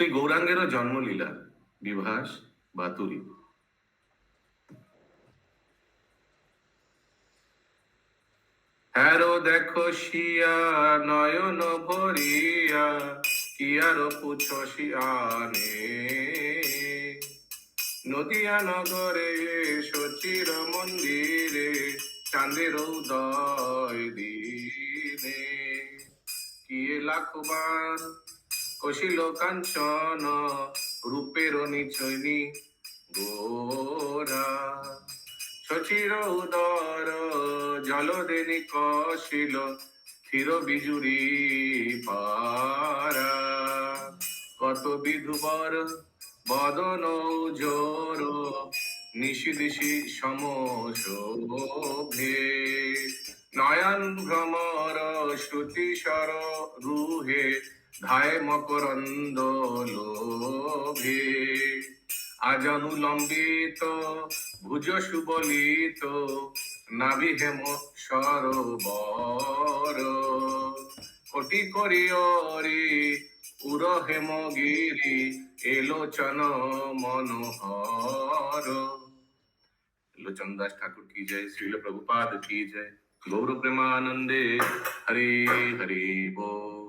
শ্রী গৌরাঙ্গেরও জন্মলীলা, বিভাস, বাতুরি। হ্যারো দেখো শিয়া, নয়ন ভরিয়া কিয়ার পুছ শিয়ানে নদিয়া নগরে সচির মন্দিরে, চাঁদের উদয় দিনে। কিয়ে লাখবার কশিল কাঞ্চন রূপের নিচনি গোরা। শচির উদর জলদেনি কশিল ক্ষীর বিজুরি পারা। কত বিধুবর বদন জোর নিশি দিশি সমশোভে। নয়ন ভ্রমর শ্রুতি সর রুহে ধায় মকরন্দ লোভে আজানুলম্বিত ভুজ সুবলিত নাভি হেম সরবর। কটি করি অরে উর হেম গিরি এলোচন মনোহর। লোচন দাস ঠাকুর কি জয়, শ্রীল প্রভুপাদ কি জয় গৌর প্রেমানন্দে হরে হরে বল।